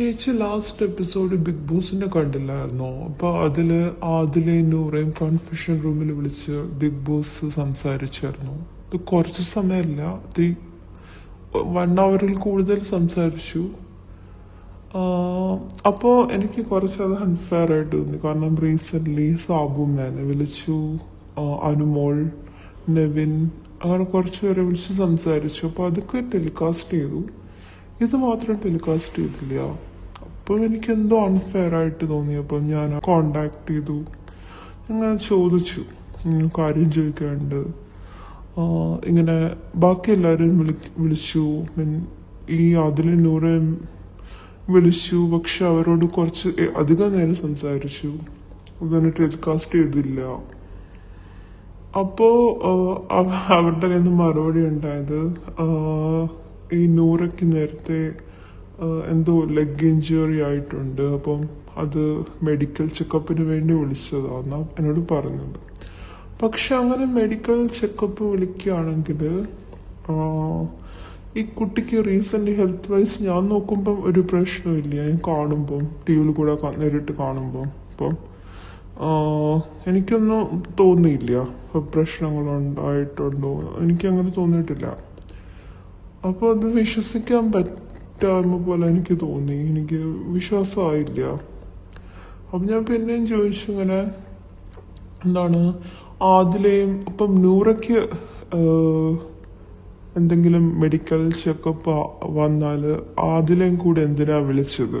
ചേച്ചി last episode big ബോസിന്റെ കണ്ടില്ലായിരുന്നോ? അപ്പൊ അതിൽ ആദിലെ നൂറേയും കൺഫ്യൂഷൻ റൂമിൽ വിളിച്ച് ബിഗ് ബോസ് സംസാരിച്ചായിരുന്നു. ഇത് കുറച്ച് സമയമല്ല ത്രീ വൺ അവറിൽ കൂടുതൽ സംസാരിച്ചു. അപ്പോൾ എനിക്ക് കുറച്ച് അത് അൺഫെയർ ആയിട്ട് തോന്നി. കാരണം റീസെന്റ് സാബു മേനെ വിളിച്ചു. അനുമോൾ നെവിൻ അങ്ങനെ കുറച്ച് പേരെ വിളിച്ച് സംസാരിച്ചു. അപ്പോൾ അതൊക്കെ ടെലികാസ്റ്റ് ചെയ്തു. ഇത് മാത്രം ടെലികാസ്റ്റ് ചെയ്തില്ല. അപ്പോൾ എനിക്ക് എന്തോ അൺഫെയർ ആയിട്ട് തോന്നി. അപ്പം ഞാൻ കോണ്ടാക്ട് ചെയ്തു. ഞങ്ങൾ ചോദിച്ചു കാര്യം ചോദിക്കാണ്ട് ഇങ്ങനെ ബാക്കി എല്ലാവരും വിളി വിളിച്ചു. ഈ അതിലെ നൂറെ വിളിച്ചു. പക്ഷെ അവരോട് കുറച്ച് അധികം നേരം സംസാരിച്ചു. അതൊന്നും ടെലികാസ്റ്റ് ചെയ്തില്ല. അപ്പോ അവരുടെ കയ്യിൽ നിന്ന് മറുപടി ഉണ്ടായത് ഈ നൂറയ്ക്ക് നേരത്തെ എന്തോ ലെഗ് ഇഞ്ചുറി ആയിട്ടുണ്ട്. അപ്പം അത് മെഡിക്കൽ ചെക്കപ്പിന് വേണ്ടി വിളിച്ചതാണ് എന്നോട് പറഞ്ഞത്. പക്ഷെ അങ്ങനെ മെഡിക്കൽ ചെക്കപ്പ് വിളിക്കുകയാണെങ്കിൽ ഈ കുട്ടിക്ക് റീസെന്റ് ഹെൽത്ത് വൈസ് ഞാൻ നോക്കുമ്പം ഒരു പ്രശ്നമില്ല ഞാൻ കാണുമ്പം ടി വിയിൽ കൂടെ നേരിട്ട് കാണുമ്പം. അപ്പം എനിക്കൊന്നും തോന്നിയില്ല. പ്രശ്നങ്ങളുണ്ടായിട്ടുണ്ടോ? എനിക്ക് അങ്ങനെ തോന്നിയിട്ടില്ല. അപ്പോൾ അത് വിശ്വസിക്കാൻ പറ്റായ്മ പോലെ എനിക്ക് തോന്നി. എനിക്ക് വിശ്വാസമായില്ല. അപ്പം ഞാൻ പിന്നെയും ചോദിച്ചു ഇങ്ങനെ എന്താണ് ആദിലെയും ഇപ്പം നൂറയ്ക്ക് എന്തെങ്കിലും മെഡിക്കൽ ചെക്കപ്പ് വന്നാൽ ആദിലെയും കൂടെ എന്തിനാ വിളിച്ചത്?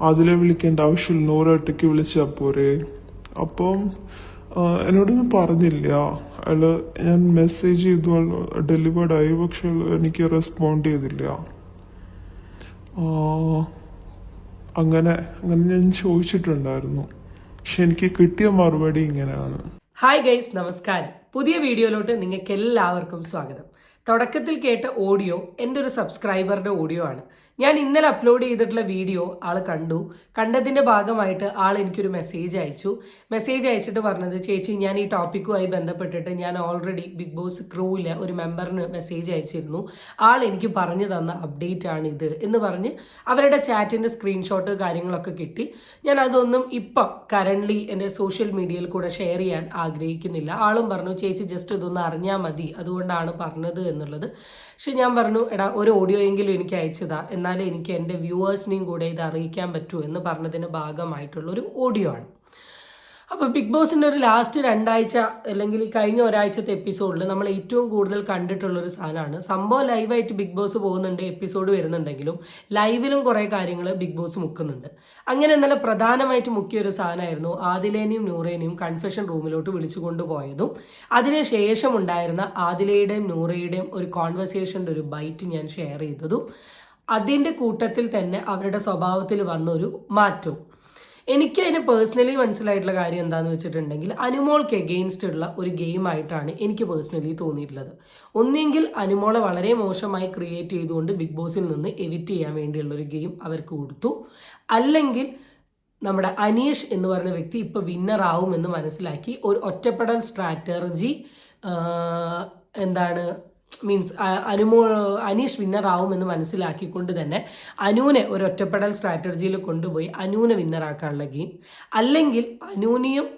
ആദിലെ വിളിക്കേണ്ട ആവശ്യമില്ല. നൂറ് ഒറ്റയ്ക്ക് വിളിച്ചാൽ പോരെ. അപ്പം എന്നോടൊന്നും പറഞ്ഞില്ല. അയാൾ ഞാൻ മെസ്സേജ് ചെയ്തു. ഡെലിവേർഡായി പക്ഷെ എനിക്ക് റെസ്പോണ്ട് ചെയ്തില്ല. അങ്ങനെ അങ്ങനെ ഞാൻ ചോദിച്ചിട്ടുണ്ടായിരുന്നു. പക്ഷെ എനിക്ക് കിട്ടിയ മറുപടി ഇങ്ങനെയാണ്. ഹായ് ഗൈസ് നമസ്കാരം. പുതിയ വീഡിയോയിലോട്ട് നിങ്ങൾക്ക് എല്ലാവർക്കും സ്വാഗതം. തുടക്കത്തിൽ കേട്ട ഓഡിയോ എന്റെ ഒരു സബ്സ്ക്രൈബറുടെ ഓഡിയോ ആണ്. ഞാൻ ഇന്നലെ അപ്ലോഡ് ചെയ്തിട്ടുള്ള വീഡിയോ ആൾ കണ്ടു. കണ്ടതിന്റെ ഭാഗമായിട്ട് ആൾ എനിക്കൊരു മെസ്സേജ് അയച്ചു. മെസ്സേജ് അയച്ചിട്ട് പറഞ്ഞത് ചേച്ചി ഞാൻ ഈ ടോപ്പിക്കുമായി ബന്ധപ്പെട്ടിട്ട് ഞാൻ ഓൾറെഡി ബിഗ് ബോസ് ക്രൂവിലെ ഒരു മെമ്പറിന് മെസ്സേജ് അയച്ചിരുന്നു. ആൾ എനിക്ക് പറഞ്ഞു തന്ന അപ്ഡേറ്റ് ആണ് ഇത് എന്ന് പറഞ്ഞ് അവരുടെ ചാറ്റിന്റെ സ്ക്രീൻഷോട്ട് കാര്യങ്ങളൊക്കെ കിട്ടി. ഞാൻ അതൊന്നും ഇപ്പം കറന്റ്ലി എന്റെ സോഷ്യൽ മീഡിയയിൽ കൂടെ ഷെയർ ചെയ്യാൻ ആഗ്രഹിക്കുന്നില്ല. ആളും പറഞ്ഞു ചേച്ചി ജസ്റ്റ് ഇതൊന്ന് അറിഞ്ഞാൽ മതി. അതുകൊണ്ടാണ് പറഞ്ഞത് എന്നുള്ളത്. പക്ഷെ ഞാൻ പറഞ്ഞു എടാ ഒരു ഓഡിയോ എങ്കിലും എനിക്ക് അയച്ചതാ. എന്നാലേ എനിക്ക് എന്റെ വ്യൂവേഴ്സിനെയും കൂടെ ഇത് അറിയിക്കാൻ പറ്റൂ എന്ന് പറഞ്ഞതിന് ഭാഗമായിട്ടുള്ളൊരു ഓഡിയോ ആണ്. അപ്പോൾ ബിഗ് ബോസിന്റെ ഒരു ലാസ്റ്റ് രണ്ടാഴ്ച അല്ലെങ്കിൽ കഴിഞ്ഞ ഒരാഴ്ചത്തെ എപ്പിസോഡിൽ നമ്മൾ ഏറ്റവും കൂടുതൽ കണ്ടിട്ടുള്ളൊരു സാധനമാണ്. സംഭവം ലൈവായിട്ട് ബിഗ് ബോസ് പോകുന്നുണ്ട് എപ്പിസോഡ് വരുന്നുണ്ടെങ്കിലും ലൈവിലും കുറേ കാര്യങ്ങൾ ബിഗ് ബോസ് മുക്കുന്നുണ്ട്. അങ്ങനെ നല്ല പ്രധാനമായിട്ട് മുക്കിയ ഒരു സാധനമായിരുന്നു ആദിലേനെയും നൂറേനെയും കൺഫെഷൻ റൂമിലോട്ട് വിളിച്ചു കൊണ്ടുപോയതും അതിനുശേഷം ഉണ്ടായിരുന്ന ആദിലയുടെയും നൂറയുടെയും ഒരു കോൺവെർസേഷന്റെ ഒരു ബൈറ്റ് ഞാൻ ഷെയർ ചെയ്തതും അതിന്റെ കൂട്ടത്തിൽ തന്നെ അവരുടെ സ്വഭാവത്തിൽ വന്നൊരു മാറ്റവും. എനിക്ക് അതിന് പേഴ്സണലി മനസ്സിലായിട്ടുള്ള കാര്യം എന്താണെന്ന് വെച്ചിട്ടുണ്ടെങ്കിൽ അനുമോൾക്ക് എഗെയിൻസ്റ്റ് ഉള്ള ഒരു ഗെയിം ആയിട്ടാണ് എനിക്ക് പേഴ്സണലി തോന്നിയിട്ടുള്ളത്. ഒന്നെങ്കിൽ അനുമോളെ വളരെ മോശമായി ക്രിയേറ്റ് ചെയ്തുകൊണ്ട് ബിഗ് ബോസിൽ നിന്ന് എവിറ്റ് ചെയ്യാൻ വേണ്ടിയുള്ള ഒരു ഗെയിം അവർക്ക് കൊടുത്തു. അല്ലെങ്കിൽ നമ്മുടെ അനീഷ് എന്ന് പറഞ്ഞ വ്യക്തി ഇപ്പോൾ വിന്നർ ആവുമെന്ന് മനസ്സിലാക്കി ഒരു ഒറ്റപ്പെടൽ സ്ട്രാറ്റജി എന്താണ് മീൻസ് അനുമോ അനീഷ് വിന്നറാവുമെന്ന് മനസ്സിലാക്കിക്കൊണ്ട് തന്നെ അനൂനെ ഒരു ഒറ്റപ്പെടൽ സ്ട്രാറ്റജിയിൽ കൊണ്ടുപോയി അനൂനെ വിന്നറാക്കാനുള്ള ഗെയിം അല്ലെങ്കിൽ അനുവിനെയും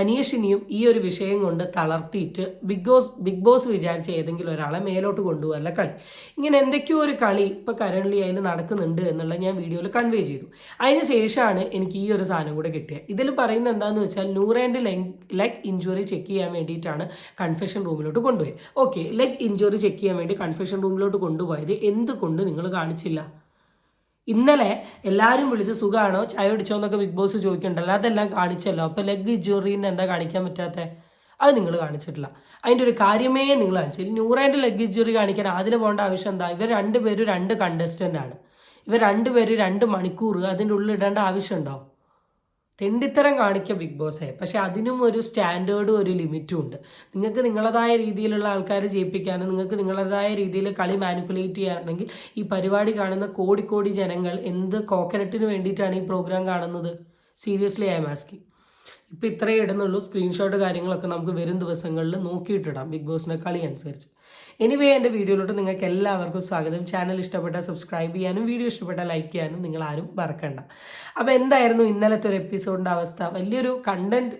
അനീഷിനെയും ഈ ഒരു വിഷയം കൊണ്ട് തളർത്തിയിട്ട് ബിഗ് ബോസ് ബിഗ് ബോസ് വിചാരിച്ച ഏതെങ്കിലും ഒരാളെ മേലോട്ട് കൊണ്ടുപോകല്ല കളി. ഇങ്ങനെ എന്തൊക്കെയോ ഒരു കളി ഇപ്പോൾ കറന്റ്ലി അതിൽ നടക്കുന്നുണ്ട് എന്നുള്ളത് ഞാൻ വീഡിയോയിൽ കൺവേ ചെയ്തു. അതിന് ശേഷമാണ് എനിക്ക് ഈ ഒരു സാധനം കൂടെ കിട്ടിയത്. ഇതിൽ പറയുന്നത് എന്താണെന്ന് വെച്ചാൽ നൂറേന്റെ ലെഗ് ലെഗ് ഇഞ്ചുറി ചെക്ക് ചെയ്യാൻ വേണ്ടിയിട്ടാണ് കൺഫെഷൻ റൂമിലോട്ട് കൊണ്ടുപോയത്. ഓക്കെ ലെഗ് ഇഞ്ചുറി ചെക്ക് ചെയ്യാൻ വേണ്ടി കൺഫെഷൻ റൂമിലോട്ട് കൊണ്ടുപോയത് എന്തുകൊണ്ട് നിങ്ങൾ കാണിച്ചില്ല? ഇന്നലെ എല്ലാവരും വിളിച്ച് സുഖമാണോ ചായ കുടിച്ചോ? എന്നൊക്കെ ബിഗ് ബോസ് ചോദിക്കുന്നുണ്ടല്ലോ. അതെല്ലാം കാണിച്ചല്ലോ. അപ്പോൾ ലെഗ് ഇഞ്ചുറീനെ എന്താ കാണിക്കാൻ പറ്റാത്ത? അത് നിങ്ങൾ കാണിച്ചിട്ടില്ല. അതിന്റെ ഒരു കാര്യമേ നിങ്ങൾ കാണിച്ചില്ല. നൂറേന്റെ ലെഗ് ഇഞ്ചുറി കാണിക്കാൻ അതിന് പോകേണ്ട ആവശ്യം എന്താ? ഇവർ രണ്ടുപേരും രണ്ട് കണ്ടസ്റ്റന്റ് ആണ്. ഇവർ രണ്ടുപേരും രണ്ട് മണിക്കൂർ അതിന്റെ ഉള്ളിൽ ഇടേണ്ട ആവശ്യമുണ്ടോ തെണ്ടിത്തരം കാണിക്കുക ബിഗ് ബോസേ പക്ഷേ അതിനും ഒരു സ്റ്റാൻഡേർഡും ഒരു ലിമിറ്റും ഉണ്ട്. നിങ്ങൾക്ക് നിങ്ങളതായ രീതിയിലുള്ള ആൾക്കാരെ ജയിപ്പിക്കാനും നിങ്ങൾക്ക് നിങ്ങളതായ രീതിയിൽ കളി മാനിപ്പുലേറ്റ് ചെയ്യാനാണെങ്കിൽ ഈ പരിപാടി കാണുന്ന കോടിക്കോടി ജനങ്ങൾ എന്ത് കോക്കനട്ടിന് വേണ്ടിയിട്ടാണ് ഈ പ്രോഗ്രാം കാണുന്നത്? സീരിയസ്ലി ഐ എം ആസ്കിങ് ഇപ്പം ഇത്രയേ ഇടുന്നുള്ളൂ. സ്ക്രീൻഷോട്ട് കാര്യങ്ങളൊക്കെ നമുക്ക് വരും ദിവസങ്ങളിൽ നോക്കിയിട്ടിടാം. ബിഗ് ബോസിന്റെ കളി അനുസരിച്ച്. എനിവേ എന്റെ വീഡിയോയിലോട്ട് നിങ്ങൾക്ക് എല്ലാവർക്കും സ്വാഗതം. ചാനൽ ഇഷ്ടപ്പെട്ട സബ്സ്ക്രൈബ് ചെയ്യാനും വീഡിയോ ഇഷ്ടപ്പെട്ട ലൈക്ക് ചെയ്യാനും നിങ്ങൾ ആരും മറക്കണ്ട. അപ്പോൾ എന്തായിരുന്നു ഇന്നലത്തെ ഒരു എപ്പിസോഡിന്റെ അവസ്ഥ? വലിയൊരു കണ്ടന്റ്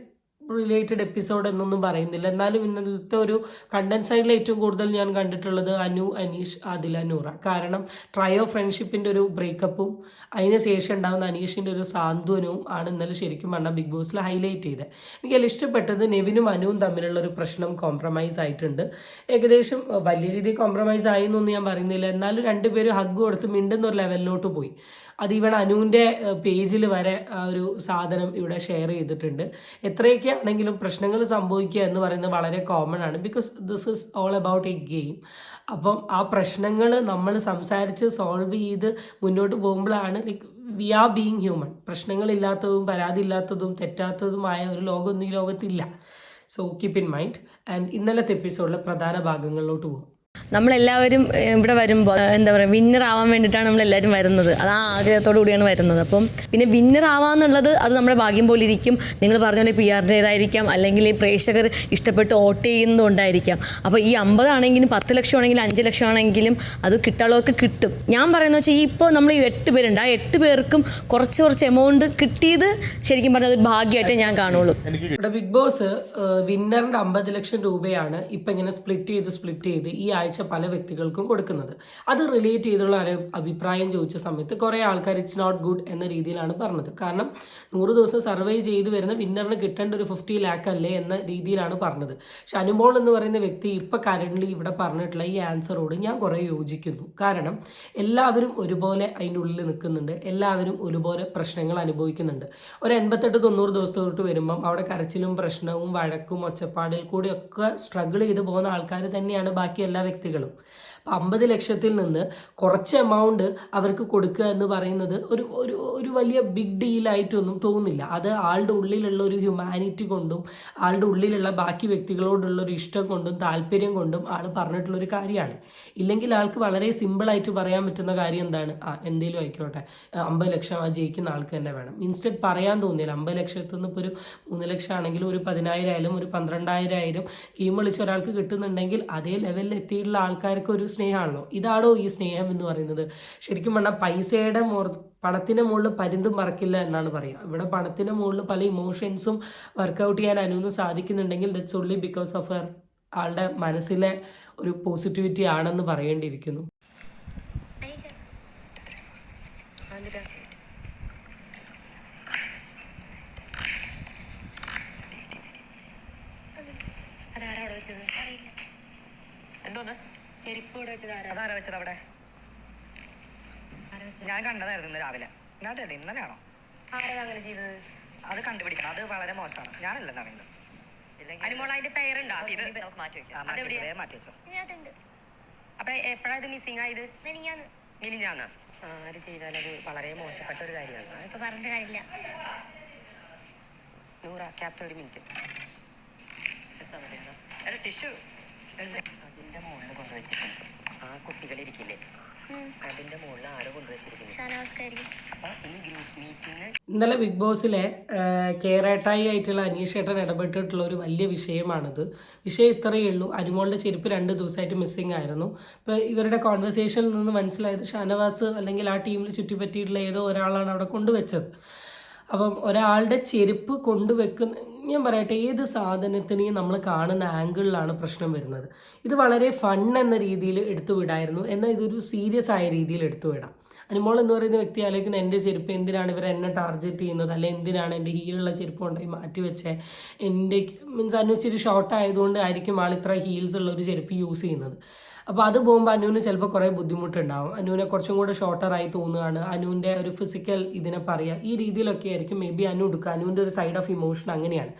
റിലേറ്റഡ് എപ്പിസോഡ് എന്നൊന്നും പറയുന്നില്ല. എന്നാലും ഇന്നത്തെ ഒരു കണ്ടന്റ് സൈഡിൽ ഏറ്റവും കൂടുതൽ ഞാൻ കണ്ടിട്ടുള്ളത് അനു അനീഷ് ആദില നൂറ. കാരണം ട്രയോ ഫ്രണ്ട്ഷിപ്പിന്റെ ഒരു ബ്രേക്കപ്പും അതിന് ശേഷം ഉണ്ടാകുന്ന അനീഷിന്റെ ഒരു സാന്ത്വനവും ആണ് ഇന്നലെ ശരിക്കും പറഞ്ഞാൽ ബിഗ് ബോസിൽ ഹൈലൈറ്റ് ചെയ്തത്. എനിക്കതിൽ ഇഷ്ടപ്പെട്ടത് നെവിനും അനുവും തമ്മിലുള്ള ഒരു പ്രശ്നം കോംപ്രമൈസ് ആയിട്ടുണ്ട്. ഏകദേശം വലിയ രീതിയിൽ കോംപ്രമൈസ് ആയി എന്നൊന്നും ഞാൻ പറയുന്നില്ല. എന്നാലും രണ്ടുപേരും ഹഗ് കൊടുത്ത് മിണ്ടുന്ന ഒരു ലെവലിലോട്ട് പോയി. അത് ഇവൺ അനുവിന്റെ പേജിൽ വരെ ആ ഒരു സാധനം ഇവിടെ ഷെയർ ചെയ്തിട്ടുണ്ട്. എത്രയൊക്കെ ആണെങ്കിലും പ്രശ്നങ്ങൾ സംഭവിക്കുക എന്ന് പറയുന്നത് വളരെ കോമൺ ആണ്. Because this is all about a game അപ്പം ആ പ്രശ്നങ്ങൾ നമ്മൾ സംസാരിച്ച് സോൾവ് ചെയ്ത് മുന്നോട്ട് പോകുമ്പോഴാണ് like we are being human പ്രശ്നങ്ങളില്ലാത്തതും പരാതി ഇല്ലാത്തതും തെറ്റാത്തതുമായ ഒരു ലോകമൊന്നും ഈ ലോകത്തില്ല. So keep in mind and ഇന്നലത്തെ എപ്പിസോഡിലെ പ്രധാന ഭാഗങ്ങളിലോട്ട് പോകും നമ്മളെല്ലാവരും ഇവിടെ വരുമ്പോൾ എന്താ പറയുക വിന്നർ ആവാൻ വേണ്ടിയിട്ടാണ് നമ്മളെല്ലാവരും വരുന്നത്. അത് ആ ആഗ്രഹത്തോടു കൂടിയാണ് വരുന്നത്. അപ്പം പിന്നെ വിന്നർ ആവാന്നുള്ളത് അത് നമ്മുടെ ഭാഗ്യം പോലെ ഇരിക്കും. നിങ്ങൾ പറഞ്ഞ പോലെ പി ആറിന്റേതായിരിക്കാം അല്ലെങ്കിൽ ഈ പ്രേക്ഷകർ ഇഷ്ടപ്പെട്ട് വോട്ട് ചെയ്യുന്നതുകൊണ്ടായിരിക്കാം. അപ്പോൾ ഈ അമ്പതാണെങ്കിലും പത്ത് ലക്ഷം ആണെങ്കിലും അഞ്ച് ലക്ഷം ആണെങ്കിലും അത് കിട്ടാനുള്ളവർക്ക് കിട്ടും. ഞാൻ പറയുന്നത് വെച്ചാൽ ഈ ഇപ്പോൾ നമ്മൾ ഈ എട്ട് പേരുണ്ട്. ആ എട്ട് പേർക്കും കുറച്ച് കുറച്ച് എമൗണ്ട് കിട്ടിയത് ശരിക്കും പറഞ്ഞാൽ ഒരു ഭാഗ്യമായിട്ടേ ഞാൻ കാണുള്ളൂ. ഇവിടെ ബിഗ് ബോസ് വിന്നറിന്റെ അമ്പത് ലക്ഷം രൂപയാണ് ഇപ്പം ഇങ്ങനെ സ്പ്ലിറ്റ് ചെയ്ത് സ്പ്ലിറ്റ് ചെയ്ത് ഈ ആഴ്ച പല വ്യക്തികൾക്കും കൊടുക്കുന്നത്. അത് റിലേറ്റ് ചെയ്തുള്ള അഭിപ്രായം ചോദിച്ച സമയത്ത് കുറേ ആൾക്കാർ ഇറ്റ്സ് നോട്ട് ഗുഡ് എന്ന രീതിയിലാണ് പറഞ്ഞത്. കാരണം നൂറ് ദിവസം സർവേ ചെയ്ത് വരുന്ന വിന്നറിന് കിട്ടേണ്ട ഒരു ഫിഫ്റ്റി ലാക്ക് അല്ലേ എന്ന രീതിയിലാണ് പറഞ്ഞത്. പക്ഷെ അനുമോൾ എന്ന് പറയുന്ന വ്യക്തി ഇപ്പൊ കറന്റ് ഇവിടെ പറഞ്ഞിട്ടുള്ള ഈ ആൻസറോട് ഞാൻ കുറേ യോജിക്കുന്നു. കാരണം എല്ലാവരും ഒരുപോലെ അതിന്റെ ഉള്ളിൽ നിൽക്കുന്നുണ്ട്. എല്ലാവരും ഒരുപോലെ പ്രശ്നങ്ങൾ അനുഭവിക്കുന്നുണ്ട്. ഒരു എൺപത്തെട്ട് തൊണ്ണൂറ് ദിവസത്തോട്ട് വരുമ്പം അവിടെ കരച്ചിലും പ്രശ്നവും വഴക്കും ഒച്ചപ്പാടിൽ കൂടിയൊക്കെ സ്ട്രഗിൾ ചെയ്ത് പോകുന്ന ആൾക്കാർ തന്നെയാണ് ബാക്കി എല്ലാ വ്യക്തികളും അപ്പം അമ്പത് ലക്ഷത്തിൽ നിന്ന് കുറച്ച് എമൗണ്ട് അവർക്ക് കൊടുക്കുക എന്ന് പറയുന്നത് ഒരു ഒരു ഒരു വലിയ ബിഗ് ഡീലായിട്ടൊന്നും തോന്നുന്നില്ല. അത് ആളുടെ ഉള്ളിലുള്ള ഒരു ഹ്യൂമാനിറ്റി കൊണ്ടും ആളുടെ ഉള്ളിലുള്ള ബാക്കി വ്യക്തികളോടുള്ള ഒരു ഇഷ്ടം കൊണ്ടും താല്പര്യം കൊണ്ടും ആൾ പറഞ്ഞിട്ടുള്ള ഒരു കാര്യമാണ്. ഇല്ലെങ്കിൽ ആൾക്ക് വളരെ സിമ്പിളായിട്ട് പറയാൻ പറ്റുന്ന കാര്യം എന്താണ്? ആ എന്തേലും ആയിക്കോട്ടെ. അമ്പത് ലക്ഷം ആ ജയിക്കുന്ന ആൾക്ക് തന്നെ വേണം. ഇൻസ്റ്റഡ് പറയാൻ തോന്നിയില്ല അമ്പത് ലക്ഷത്തിൽ നിന്ന് ഇപ്പോൾ ഒരു മൂന്ന് ലക്ഷം ആണെങ്കിലും ഒരു പതിനായിരം ആയാലും ഒരു പന്ത്രണ്ടായിരം ആയാലും ഗെയിം കളിച്ച് ഒരാൾക്ക് കിട്ടുന്നുണ്ടെങ്കിൽ അതേ ലെവലിൽ എത്തിയിട്ടുള്ള ആൾക്കാർക്ക് ഒരു സ്നേഹമാണല്ലോ. ഇതാണോ ഈ സ്നേഹം എന്ന് പറയുന്നത്? ശരിക്കും പറഞ്ഞാൽ പൈസയുടെ മുറ പണത്തിന്റെ മുകളിൽ പരിന്തും പറക്കില്ല എന്നാണ് പറയുക. ഇവിടെ പണത്തിന്റെ മുകളിൽ പല ഇമോഷൻസും വർക്കൗട്ട് ചെയ്യാൻ അനുവിന് സാധിക്കുന്നുണ്ടെങ്കിൽ that's only because of her ആളുടെ മനസ്സിലെ ഒരു പോസിറ്റിവിറ്റി ആണെന്ന് പറയേണ്ടിയിരിക്കുന്നു അതാരാ അവിടെ വെച്ചത് എന്തോന്ന് ചെരുപ്പ് ഇവിടെ വെച്ചത് ആരാ അതാരാ വെച്ചത് അവിടെ? ഞാൻ കണ്ടതായിരുന്നു ഇന്ന് രാവിലെ. ഞാൻ ഇന്നലെയാണോ? അത് കണ്ടുപിടിക്കണം. അത് വളരെ മോശമാണ്. ഞാനല്ല അറിയുന്നത് ഇല്ലെങ്കിൽ അനുമോൾ അതിന്റെ പേരുണ്ടോ? ഇത് മാറ്റി വെക്കാം. മാറ്റി വെച്ചോ, അപ്പൊ എപ്പോഴാ ഇത് മിസ്സിംഗ് ആയത്? മെനിഞ്ഞാന്ന്. ആര് ചെയ്താലത് വളരെ മോശപ്പെട്ട ഒരു കാര്യമാണ്. ഇപ്പൊ പറഞ്ഞ കാര്യമില്ല. നൂറ ക്യാപ്റ്റ ഒരു മിനിറ്റ്. ടിഷ്യൂ. അതിന്റെ മുകളിൽ കൊണ്ടുവച്ചിട്ടുണ്ട്. ആ കുട്ടികളിരിക്കില്ലേ അതിന്റെ മുകളിൽ ആരോ കൊണ്ടുവച്ചിരിക്കുന്നു. ഷാനവാസ്കാരിക്കും. അപ്പൊ ഇനി ഗ്രൂപ്പ് മീറ്റിംഗ് ഇന്നലെ ബിഗ് ബോസിലെ കേരട്ടായി ആയിട്ടുള്ള അനീഷ് ഏട്ടൻ ഇടപെട്ടിട്ടുള്ള ഒരു വലിയ വിഷയമാണിത്. വിഷയം ഇത്രയേ ഉള്ളൂ. അനുമോളുടെ ചെരുപ്പ് രണ്ട് ദിവസമായിട്ട് മിസ്സിംഗ് ആയിരുന്നു. ഇപ്പോൾ ഇവരുടെ കോൺവെർസേഷനിൽ നിന്ന് മനസ്സിലായത് ഷാനവാസ് അല്ലെങ്കിൽ ആ ടീമിൽ ചുറ്റിപ്പറ്റിയിട്ടുള്ള ഏതോ ഒരാളാണ് അവിടെ കൊണ്ടുവച്ചത്. അപ്പം ഒരാളുടെ ചെരുപ്പ് കൊണ്ടുവെക്കുന്ന ഞാൻ പറയട്ടെ ഏത് സാധനത്തിനെയും നമ്മൾ കാണുന്ന ആംഗിളിലാണ് പ്രശ്നം വരുന്നത്? ഇത് വളരെ ഫൺ എന്ന രീതിയിൽ എടുത്തു വിടായിരുന്നു. എന്നാൽ ഇതൊരു സീരിയസ് ആയ രീതിയിൽ എടുത്തു വിടാം. അനുമോൾ എന്ന് പറയുന്ന വ്യക്തി ആലോചിക്കുന്ന എന്റെ ചെരുപ്പ് എന്തിനാണ് ഇവർ എന്നെ ടാർഗറ്റ് ചെയ്യുന്നത്? അല്ലെ എന്തിനാണ് എന്റെ ഹീലുള്ള ചെരുപ്പ് കൊണ്ടുപോയി മാറ്റി വെച്ചേ? എന്റെ മീൻസ് അനു ഇച്ചിരി ഷോർട്ട് ആയതുകൊണ്ട് ആയിരിക്കും ആൾ ഇത്ര ഹീൽസ് ഉള്ള ഒരു ചെരുപ്പ് യൂസ് ചെയ്യുന്നത്. അപ്പോൾ അത് പോകുമ്പോൾ അനുവിന് ചിലപ്പോൾ കുറേ ബുദ്ധിമുട്ടുണ്ടാവും. അനുവിനെ കുറച്ചും കൂടെ ഷോർട്ടറായി തോന്നുകയാണ്. അനുവിന്റെ ഒരു ഫിസിക്കൽ ഇതിനെ പറയുക ഈ രീതിയിലൊക്കെ ആയിരിക്കും മേ ബി അനു എടുക്കുക. അനുവിന്റെ ഒരു സൈഡ് ഓഫ് ഇമോഷൻ അങ്ങനെയാണ്.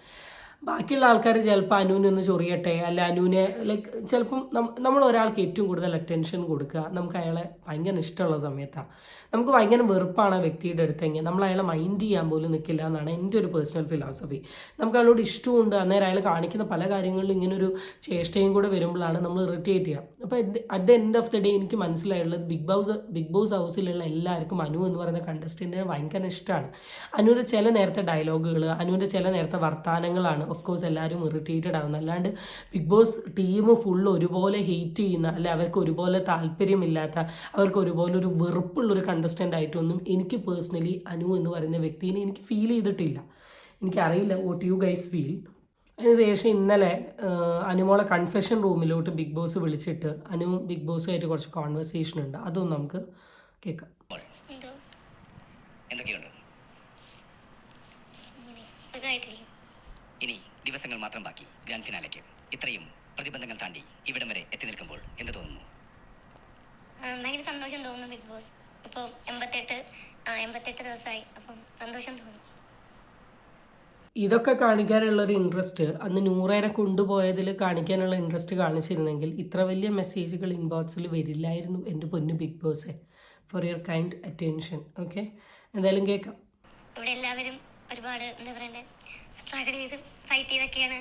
ബാക്കിയുള്ള ആൾക്കാർ ചിലപ്പോൾ അനുവിനെ ഒന്ന് ചൊറിയട്ടെ? അല്ല അനുവിനെ ലൈക്ക് ചിലപ്പം നമ്മൾ ഒരാൾക്ക് ഏറ്റവും കൂടുതൽ അറ്റൻഷൻ കൊടുക്കുക. നമുക്ക് അയാളെ ഭയങ്കര ഇഷ്ടമുള്ള സമയത്താണ് നമുക്ക് ഭയങ്കര വെറുപ്പാണ് ആ വ്യക്തിയുടെ അടുത്തെങ്കിൽ. നമ്മൾ അയാളെ മൈൻഡ് ചെയ്യാൻ പോലും നിൽക്കില്ല എന്നാണ് എന്റെ ഒരു പേഴ്സണൽ ഫിലോസഫി നമുക്ക് അയാളോട് ഇഷ്ടമുണ്ട്. അന്നേരം അയാൾ കാണിക്കുന്ന പല കാര്യങ്ങളിലും ഇങ്ങനൊരു ചേഷ്ടയും കൂടെ വരുമ്പോഴാണ് നമ്മൾ ഇറിറ്റേറ്റ് ചെയ്യുക. അപ്പോൾ at the end of the day എനിക്ക് മനസ്സിലായുള്ളത് ബിഗ് ബോസ് ബിഗ് ബോസ് ഹൗസിലുള്ള എല്ലാവർക്കും അനു എന്ന് പറയുന്ന കണ്ടസ്റ്റന്റിനെ ഭയങ്കര ഇഷ്ടമാണ്. അനുവിന്റെ ചില നേരത്തെ ഡയലോഗുകൾ അനുവിന്റെ ചില നേരത്തെ വർത്തമാനങ്ങളാണ് ഓഫ് കോഴ്സ് എല്ലാവരും ഇറിറ്റേറ്റഡ് ആവുന്നത് അല്ലാണ്ട് ബിഗ് ബോസ് ടീം ഫുൾ ഒരുപോലെ ഹെയ്റ്റ് ചെയ്യുന്ന അല്ലെ അവർക്ക് ഒരുപോലെ താല്പര്യമില്ലാത്ത അവർക്ക് ഒരുപോലെ ഒരു വെറുപ്പുള്ളൊരു കണ്ടസ്റ്റന്റ് ആയിട്ടൊന്നും എനിക്ക് പേഴ്സണലി അനു എന്ന് പറയുന്ന വ്യക്തിനെ എനിക്ക് ഫീൽ ചെയ്തിട്ടില്ല. എനിക്കറിയില്ല വോട്ട് യു ഗൈസ് ഫീൽ അതിനുശേഷം ഇന്നലെ അനുമോളെ കൺഫെഷൻ റൂമിലോട്ട് ബിഗ് ബോസ് വിളിച്ചിട്ട് അനു ബിഗ് ബോസുമായിട്ട് കുറച്ച് കോൺവെർസേഷൻ ഉണ്ട്. അതൊന്നും നമുക്ക് കേൾക്കാം ഇങ്ങനെ സുഖമായിട്ടില്ല ഇനി ദിവസങ്ങൾ മാത്രം ബാക്കി. ഗ്രാൻഡ് ഫിനാലയ്ക്ക് ഇത്രയും പ്രതിബന്ധങ്ങൾ താണ്ടി ഇവിടം വരെ എത്തി നിൽക്കുമ്പോൾ എന്ത് തോന്നുന്നു? ഭയങ്കര സന്തോഷം തോന്നുന്നു ബിഗ് ബോസ്. ഇപ്പോൾ എൺപത്തെട്ട് എൺപത്തെട്ട് ദിവസമായി. അപ്പം സന്തോഷം തോന്നുന്നു. ഇതൊക്കെ കാണിക്കാനുള്ള ഒരു ഇൻട്രസ്റ്റ് അന്ന് നൂറേനെ കൊണ്ടുപോയതിൽ കാണിക്കാനുള്ള ഇൻട്രസ്റ്റ് കാണിച്ചിരുന്നെങ്കിൽ ഇത്ര വലിയ മെസ്സേജുകൾ ഇൻബോക്സിൽ വരില്ലായിരുന്നു എന്റെ പൊന്നു big ബോസെ. For your kind attention okay എന്തായാലും കേൾക്കാം. ഇവിടെ എല്ലാവരും ഒരുപാട് എന്താ പറയണ്ടേ? സ്ട്രഗിൾ ചെയ്ത് ഫൈറ്റ് ചെയ്തൊക്കെയാണ്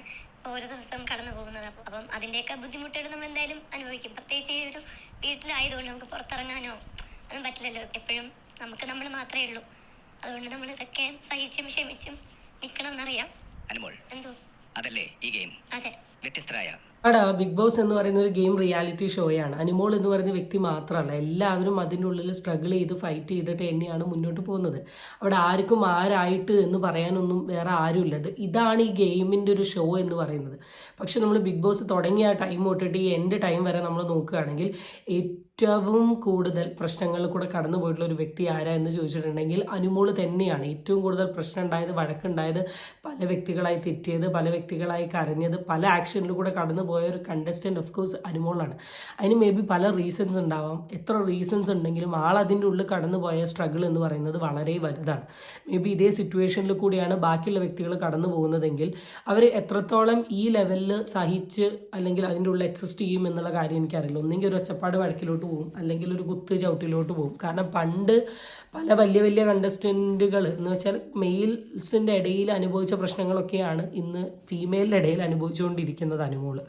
ഓരോ ദിവസം കടന്നു പോകുന്നത്. അപ്പം അപ്പം അതിന്റെയൊക്കെ ബുദ്ധിമുട്ടുകൾ നമ്മൾ എന്തായാലും അനുഭവിക്കും. പ്രത്യേകിച്ച് ഈ ഒരു വീട്ടിലായതുകൊണ്ട് നമുക്ക് പുറത്തിറങ്ങാനോ ഒന്നും പറ്റില്ലല്ലോ. എപ്പോഴും നമുക്ക് നമ്മൾ മാത്രമേ ഉള്ളൂ. അതുകൊണ്ട് നമ്മൾ ഇതൊക്കെ സഹിച്ചും ക്ഷമിച്ചും നിൽക്കണം എന്നറിയാം എന്തോ? അതല്ലേ ഈ ഗെയിം അതെ. വ്യത്യസ്തരായ. അടാ ബിഗ് ബോസ് എന്ന് പറയുന്ന ഒരു ഗെയിം റിയാലിറ്റി ഷോയാണ്. അനിമോൾ എന്ന് പറയുന്ന വ്യക്തി മാത്രമല്ല എല്ലാവരും അതിന്റെ ഉള്ളിൽ സ്ട്രഗിൾ ചെയ്ത് ഫൈറ്റ് ചെയ്തിട്ട് തന്നെയാണ് മുന്നോട്ട് പോകുന്നത്. അവിടെ ആർക്കും ആരായിട്ട് എന്ന് പറയാനൊന്നും വേറെ ആരുമില്ല. ഇത് ഇതാണ് ഈ ഗെയിമിന്റെ ഒരു ഷോ എന്ന് പറയുന്നത്. പക്ഷെ നമ്മൾ ബിഗ് ബോസ് തുടങ്ങിയ ആ ടൈം തൊട്ടിട്ട് ഈ എന്റെ ടൈം വരെ നമ്മൾ നോക്കുകയാണെങ്കിൽ ഏറ്റവും കൂടുതൽ പ്രശ്നങ്ങളിൽ കൂടെ കടന്നു പോയിട്ടുള്ള ഒരു വ്യക്തി ആരാ എന്ന് ചോദിച്ചിട്ടുണ്ടെങ്കിൽ അനുമോൾ തന്നെയാണ്. ഏറ്റവും കൂടുതൽ പ്രശ്നം ഉണ്ടായത് വഴക്കുണ്ടായത് പല വ്യക്തികളായി തെറ്റിയത് പല വ്യക്തികളായി കരഞ്ഞത് പല ആക്ഷനിൽ കൂടെ കടന്നു പോയ ഒരു കണ്ടസ്റ്റന്റ് ഓഫ് കോഴ്സ് അനുമോളാണ്. അതിന് മേ ബി പല റീസൺസ് ഉണ്ടാവാം. എത്ര റീസൺസ് ഉണ്ടെങ്കിലും ആൾ അതിന്റെ ഉള്ളിൽ കടന്നു പോയ സ്ട്രഗിൾ എന്ന് പറയുന്നത് വളരെ വലുതാണ്. മേ ബി ഇതേ സിറ്റുവേഷനിൽ കൂടിയാണ് ബാക്കിയുള്ള വ്യക്തികൾ കടന്നു പോകുന്നതെങ്കിൽ അവർ എത്രത്തോളം ഈ ലെവലിൽ സഹിച്ച് അല്ലെങ്കിൽ അതിന്റെ ഉള്ളിൽ എക്സിസ്റ്റ് ചെയ്യും എന്നുള്ള കാര്യം എനിക്കറിയില്ല. ഒന്നെങ്കിൽ ഒരു ഒച്ചപ്പാട് വഴക്കിലോട്ട് പോകും അല്ലെങ്കിൽ ഒരു കുത്ത് ചവിട്ടിലോട്ട് പോകും കാരണം പണ്ട് പല വലിയ വലിയ കണ്ടസ്റ്റന്റുകൾ എന്ന് വെച്ചാൽ മെയിൽസിന്റെ ഇടയിൽ അനുഭവിച്ച പ്രശ്നങ്ങളൊക്കെയാണ് ഇന്ന് ഫീമെയിലിന്റെ ഇടയിൽ അനുഭവിച്ചുകൊണ്ടിരിക്കുന്നത് അനുമോൾ.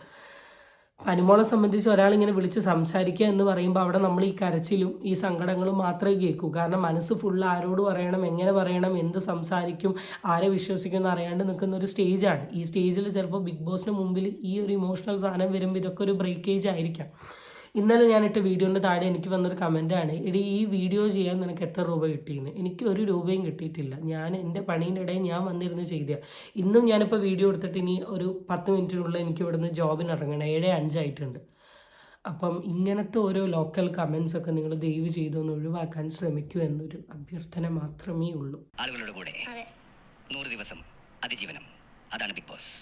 അനുമോളെ സംബന്ധിച്ച് ഒരാളിങ്ങനെ വിളിച്ച് സംസാരിക്കുക എന്ന് പറയുമ്പോൾ അവിടെ നമ്മൾ ഈ കരച്ചിലും ഈ സങ്കടങ്ങളും മാത്രമേ കേൾക്കൂ. കാരണം മനസ്സ് ഫുൾ ആരോട് പറയണം എങ്ങനെ പറയണം എന്ത് സംസാരിക്കും ആരെ വിശ്വസിക്കും എന്ന് അറിയാണ്ട് നിൽക്കുന്ന ഒരു സ്റ്റേജാണ് ഈ സ്റ്റേജിൽ ചിലപ്പോൾ ബിഗ് ബോസിന് മുമ്പിൽ ഈ ഒരു ഇമോഷണൽ സാധനം വരുമ്പോൾ ഇതൊക്കെ ഒരു ബ്രേക്കേജ് ആയിരിക്കാം. ഇന്നലെ ഞാനിട്ട് ഇട്ട വീഡിയോന്റെ താഴെ എനിക്ക് വന്നൊരു കമന്റാണ് ഇടി ഈ വീഡിയോ ചെയ്യാൻ നിനക്ക് എത്ര രൂപ കിട്ടിയെന്ന്? എനിക്ക് ഒരു രൂപയും കിട്ടിയിട്ടില്ല. ഞാൻ എന്റെ പണീന്റെ ഇടയിൽ ഞാൻ വന്നിരുന്ന് ചെയ്ത ഇന്നും ഞാനിപ്പോൾ വീഡിയോ എടുത്തിട്ട് ഇനി ഒരു പത്ത് മിനിറ്റിനുള്ളിൽ എനിക്ക് ഇവിടുന്ന് ജോബിന് ഇറങ്ങണം. ഏഴ് അഞ്ചായിട്ടുണ്ട് അപ്പം ഇങ്ങനത്തെ ഓരോ ലോക്കൽ കമൻസ് ഒക്കെ നിങ്ങൾ ദയവ് ചെയ്തൊന്ന് ഒഴിവാക്കാൻ ശ്രമിക്കൂ എന്നൊരു അഭ്യർത്ഥന മാത്രമേ ഉള്ളൂ. ആളുകളുടെ കൂടെ അതെ. നൂറ് ദിവസം അതിജീവനം. അതാണ് ബിഗ് ബോസ്.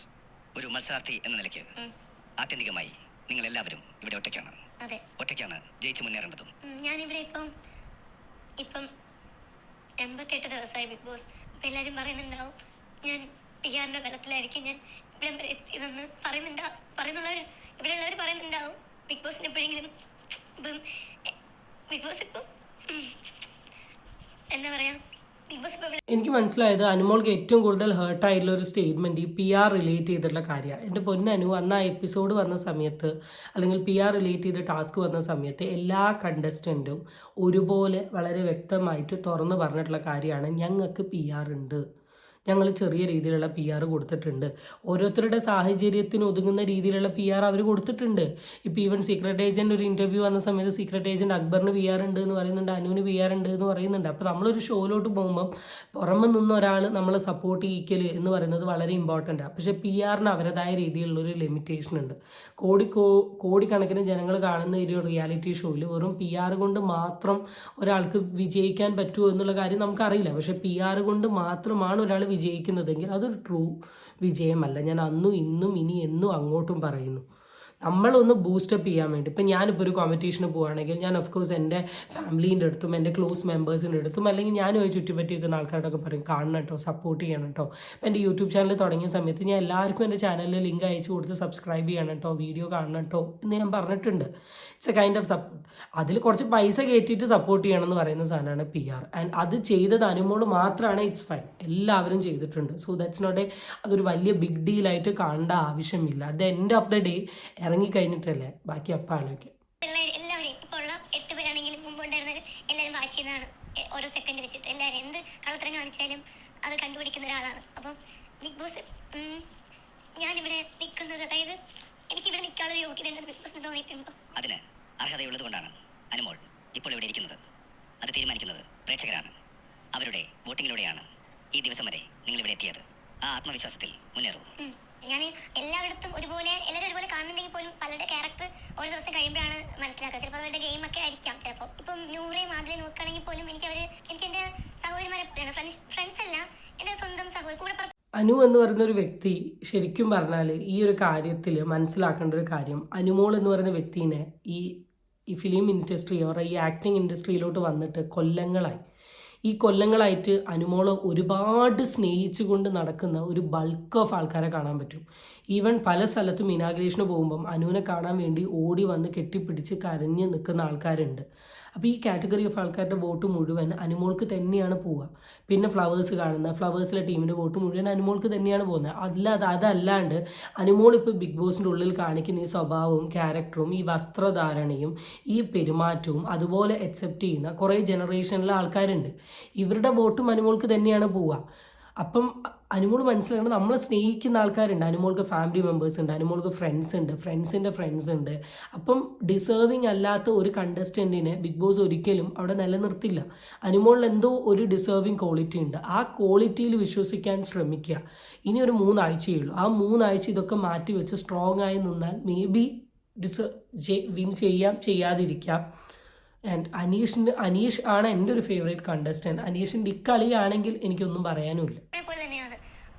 ഒരു മത്സരാർത്ഥി എന്ന നിലയ്ക്ക് ആത്യന്തികമായി നിങ്ങൾ എല്ലാവരും ഇവിടെ ഒറ്റയ്ക്കാണ്. അതെ. ഒറ്റയ്ക്കാണ് ജയിച്ചു മുന്നേറേണ്ടതും ഞാൻ ഞാനിവിടെ ഇപ്പം ഇപ്പം എൺപത്തെട്ട് ദിവസമായി ബിഗ് ബോസ്. അപ്പം എല്ലാവരും പറയുന്നുണ്ടാവും ഞാൻ പി ആറിന്റെ ബലത്തിലായിരിക്കും ഞാൻ ഇവിടെ വരെ പറയുന്നുണ്ടാ പറയുന്നുള്ളവർ ഇവിടെ ഉള്ളവർ പറയുന്നുണ്ടാവും. ബിഗ് ബോസിന് എപ്പോഴെങ്കിലും ഇപ്പം ബിഗ് ബോസ് ഇപ്പം എന്താ പറയുക ഇപ്പോൾ എനിക്ക് മനസ്സിലായത് അനുമോൾക്ക് ഏറ്റവും കൂടുതൽ ഹേർട്ടായിട്ടുള്ള ഒരു സ്റ്റേറ്റ്മെന്റ് ഈ പി ആർ റിലേറ്റ് ചെയ്തിട്ടുള്ള കാര്യമാണ്. എന്റെ പൊന്നനു അന്ന് ആ എപ്പിസോഡ് വന്ന സമയത്ത് അല്ലെങ്കിൽ പി ആർ റിലേറ്റ് ചെയ്ത ടാസ്ക് വന്ന സമയത്ത് എല്ലാ കണ്ടസ്റ്റന്റും ഒരുപോലെ വളരെ വ്യക്തമായിട്ട് തുറന്ന് പറഞ്ഞിട്ടുള്ള കാര്യമാണ് ഞങ്ങൾക്ക് പി ആർ ഉണ്ട്. ഞങ്ങൾ ചെറിയ രീതിയിലുള്ള പി ആർ കൊടുത്തിട്ടുണ്ട്. ഓരോരുത്തരുടെ സാഹചര്യത്തിന് ഒതുങ്ങുന്ന രീതിയിലുള്ള പി ആർ അവർ കൊടുത്തിട്ടുണ്ട്. ഇപ്പോൾ ഈവൻ സീക്രട്ട് ഏജന്റ് ഒരു ഇന്റർവ്യൂ വന്ന സമയത്ത് സീക്രട്ട് ഏജന്റ് അക്ബറിന് പി ആർ ഉണ്ട് എന്ന് പറയുന്നുണ്ട് അനുവിന് പി ആർ ഉണ്ട് എന്ന് പറയുന്നുണ്ട്. അപ്പോൾ നമ്മളൊരു ഷോയിലോട്ട് പോകുമ്പം പുറമെ നിന്ന് ഒരാൾ നമ്മളെ സപ്പോർട്ട് ചെയ്യിക്കൽ എന്ന് പറയുന്നത് വളരെ ഇമ്പോർട്ടന്റ് ആണ് പക്ഷേ പി ആറിന് അവരുടേതായ രീതിയിലുള്ളൊരു ലിമിറ്റേഷൻ ഉണ്ട്. കോടി കോടിക്കണക്കിന് ജനങ്ങൾ കാണുന്ന ഒരു റിയാലിറ്റി ഷോയിൽ വെറും പി ആർ കൊണ്ട് മാത്രം ഒരാൾക്ക് വിജയിക്കാൻ പറ്റുമോ എന്നുള്ള കാര്യം നമുക്കറിയില്ല. പക്ഷേ പി ആർ കൊണ്ട് മാത്രമാണ് ഒരാൾ വിജയിക്കുന്നതെങ്കിൽ അതൊരു ട്രൂ വിജയമല്ല. ഞാൻ അന്നും ഇന്നും ഇനി എന്നും അങ്ങോട്ടും പറയുന്നു. നമ്മളൊന്ന് ബൂസ്റ്റപ്പ് ചെയ്യാൻ വേണ്ടി. ഇപ്പം ഞാനിപ്പോൾ ഒരു കോമ്പറ്റീഷന് പോവുകയാണെങ്കിൽ ഞാൻ ഓഫ് കോഴ്സ് എന്റെ ഫാമിലീന്റെ അടുത്തും എന്റെ ക്ലോസ് മെമ്പേഴ്സിന്റെ അടുത്തും അല്ലെങ്കിൽ ഞാനും ചുറ്റിപ്പറ്റി നിൽക്കുന്ന ആൾക്കാരോടൊക്കെ പറയും കാണണം കേട്ടോ സപ്പോർട്ട് ചെയ്യണം കേട്ടോ. ഇപ്പം എന്റെ യൂട്യൂബ് ചാനൽ തുടങ്ങിയ സമയത്ത് ഞാൻ എല്ലാവർക്കും എന്റെ ചാനലിൽ ലിങ്ക് അയച്ചു കൊടുത്ത് സബ്സ്ക്രൈബ് ചെയ്യണം കേട്ടോ വീഡിയോ കാണണം കേട്ടോ എന്ന് ഞാൻ പറഞ്ഞിട്ടുണ്ട്. It's a kind of support അതിൽ കുറച്ച് പൈസ കയറ്റിയിട്ട് സപ്പോർട്ട് ചെയ്യണം എന്ന് പറയുന്ന സാധനമാണ് പി ആർ ആൻഡ് അത് ചെയ്തത് അനുമോൾ മാത്രമാണ് ഇറ്റ്സ് ഫൈൻ എല്ലാവരും ചെയ്തിട്ടുണ്ട്. സോ ദാറ്റ്സ് നോട്ട് എ അതൊരു വലിയ ബിഗ് ഡീലായിട്ട് കാണേണ്ട ആവശ്യമില്ല. At the end of the day ഇറങ്ങി കഴിഞ്ഞിട്ടല്ലേ ബാക്കി അപ്പം ആലോചിക്കാം എല്ലാവരെയും ഇപ്പോൾ ഉള്ള എട്ട് പേരാണെങ്കിലും മുമ്പ് ഉണ്ടായിരുന്നവർ എല്ലാവരും വാച്ച് ചെയ്യുന്നതാണ്. ഓരോ സെക്കൻഡ് വെച്ചിട്ട്. എല്ലാവരും എന്ത് കള്ളത്തരം കാണിച്ചാലും അത് കണ്ടുപിടിക്കുന്ന ഒരാളാണ്. അപ്പം ബിഗ് ബോസ് ഞാനിവിടെ നിൽക്കുന്നത് അതായത് എനിക്ക് ഇവിടെ നിൽക്കാനുള്ള യോഗ്യത ഉണ്ടെന്ന് ബിഗ് ബോസിന് തോന്നിയിട്ടുണ്ടോ. അതിന് അർഹതയുള്ളതുകൊണ്ടാണ് അനുമോൾ ഇപ്പോൾ ഇവിടെ ഇരിക്കുന്നത്. അത് തീരുമാനിക്കുന്നത് പ്രേക്ഷകരാണ്. അവരുടെ വോട്ടിങ്ങിലൂടെയാണ് ഈ ദിവസം വരെ നിങ്ങൾ ഇവിടെ എത്തിയത്. ആ ആത്മവിശ്വാസത്തിൽ മുന്നേറൂ. ഞാൻ എല്ലായിടത്തും ഒരുപോലെ എല്ലാവരും ഒരുപോലെ കാണുന്നുണ്ടെങ്കിൽ പോലും പലരുടെ ക്യാരക്ടർ ഓരോ ദിവസം കഴിയുമ്പോഴാണ് മനസ്സിലാക്കുക. ചിലപ്പോൾ അവരുടെ ഗെയിം ഒക്കെ ആയിരിക്കാം ചിലപ്പോൾ ഇപ്പം നൂറെ മാതിരി നോക്കുകയാണെങ്കിൽ പോലും എനിക്ക് അവർ എനിക്ക് എന്റെ സഹോദരിമാരെ പോലെയാണ്. ഫ്രണ്ട്സ് അല്ല എന്റെ സ്വന്തം സഹോദരി. കൂടെ അനു എന്ന് പറയുന്ന ഒരു വ്യക്തി ശരിക്കും പറഞ്ഞാൽ ഈ ഒരു കാര്യത്തിൽ മനസ്സിലാക്കേണ്ട ഒരു കാര്യം അനുമോൾ എന്ന് പറയുന്ന വ്യക്തിനെ ഈ ഈ ഫിലിം ഇൻഡസ്ട്രി ഓർ ഈ ആക്ടിങ് ഇൻഡസ്ട്രിയിലോട്ട് വന്നിട്ട് കൊല്ലങ്ങളായി. ഈ കൊല്ലങ്ങളായിട്ട് അനുമോളെ ഒരുപാട് സ്നേഹിച്ചുകൊണ്ട് നടക്കുന്ന ഒരു ബൾക്ക് ഓഫ് ആൾക്കാരെ കാണാൻ പറ്റും. ഈവൻ പല സ്ഥലത്തും ഇനാഗ്രേഷന് പോകുമ്പം അനുവിനെ കാണാൻ വേണ്ടി ഓടി വന്ന് കെട്ടിപ്പിടിച്ച് കരഞ്ഞ് നിൽക്കുന്ന ആൾക്കാരുണ്ട്. അപ്പോൾ ഈ കാറ്റഗറി ഓഫ് ആൾക്കാരുടെ വോട്ട് മുഴുവൻ അനുമോൾക്ക് തന്നെയാണ് പോവുക. പിന്നെ ഫ്ലവേഴ്സ് കാണുന്ന ഫ്ലവേഴ്സിലെ ടീമിന്റെ വോട്ട് മുഴുവൻ അനുമോൾക്ക് തന്നെയാണ് പോകുന്നത്. അല്ലാതെ അതല്ലാണ്ട് അനുമോൾ ഇപ്പോൾ ബിഗ് ബോസിന്റെ ഉള്ളിൽ കാണിക്കുന്ന ഈ സ്വഭാവവും ക്യാരക്ടറും ഈ വസ്ത്രധാരണയും ഈ പെരുമാറ്റവും അതുപോലെ അക്സെപ്റ്റ് ചെയ്യുന്ന കുറേ ജനറേഷനിലെ ആൾക്കാരുണ്ട്. ഇവരുടെ വോട്ടും അനുമോൾക്ക് തന്നെയാണ് പോവുക. അപ്പം അനുമോൾ മനസ്സിലാക്കണം നമ്മളെ സ്നേഹിക്കുന്ന ആൾക്കാരുണ്ട്. അനുമോൾക്ക് ഫാമിലി മെമ്പേഴ്സ് ഉണ്ട് അനുമോൾക്ക് ഫ്രണ്ട്സ് ഉണ്ട് ഫ്രണ്ട്സിന്റെ ഫ്രണ്ട്സ് ഉണ്ട്. അപ്പം ഡിസേർവിങ് അല്ലാത്ത ഒരു കണ്ടസ്റ്റന്റിനെ ബിഗ് ബോസ് ഒരിക്കലും അവിടെ നിലനിർത്തില്ല. അനുമോളിൽ എന്തോ ഒരു ഡിസേർവിങ് ക്വാളിറ്റി ഉണ്ട്. ആ ക്വാളിറ്റിയിൽ വിശ്വസിക്കാൻ ശ്രമിക്കുക. ഇനി ഒരു മൂന്നാഴ്ചയേ ഉള്ളൂ. ആ മൂന്നാഴ്ച ഇതൊക്കെ മാറ്റി വെച്ച് സ്ട്രോങ് ആയി നിന്നാൽ മേ ബി ഡിസേ വിൻ ചെയ്യാം ചെയ്യാതിരിക്കാം. ആൻഡ് അനീഷിന്റെ അനീഷ് ആണ് എന്റെ ഒരു ഫേവറേറ്റ് കണ്ടസ്റ്റന്റ് അനീഷിന്റെ ഇക്കളിയാണെങ്കിൽ എനിക്കൊന്നും പറയാനുമില്ല.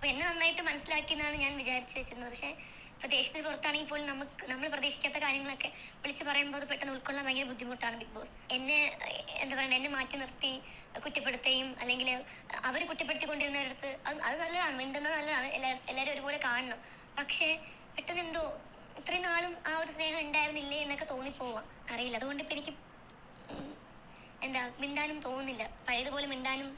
അപ്പോൾ എന്നെ നന്നായിട്ട് മനസ്സിലാക്കിയെന്നാണ് ഞാൻ വിചാരിച്ചു വെച്ചിരുന്നത്. പക്ഷേ ഇപ്പോൾ ദേശത്തിന് പുറത്താണെങ്കിൽ പോലും നമുക്ക് നമ്മൾ പ്രതീക്ഷിക്കാത്ത കാര്യങ്ങളൊക്കെ വിളിച്ച് പറയുമ്പോൾ അത് പെട്ടെന്ന് ഉൾക്കൊള്ളാൻ ഭയങ്കര ബുദ്ധിമുട്ടാണ് ബിഗ് ബോസ്. എന്നെ എന്താ പറയുക എന്നെ മാറ്റി നിർത്തി കുറ്റപ്പെടുത്തുകയും അല്ലെങ്കിൽ അവർ കുറ്റപ്പെടുത്തിക്കൊണ്ടിരുന്നവരടുത്ത് അത് അത് നല്ലതാണ് മിണ്ടുന്നത് നല്ലതാണ് എല്ലാവരും എല്ലാവരും ഒരുപോലെ കാണണം. പക്ഷേ പെട്ടെന്ന് എന്തോ ഇത്രയും നാളും ആ ഒരു സ്നേഹം ഉണ്ടായിരുന്നില്ലേ എന്നൊക്കെ തോന്നിപ്പോവാം. അറിയില്ല. അതുകൊണ്ട് ഇപ്പം എനിക്ക് എന്താ മിണ്ടാനും തോന്നുന്നില്ല. പഴയതുപോലെ മിണ്ടാനും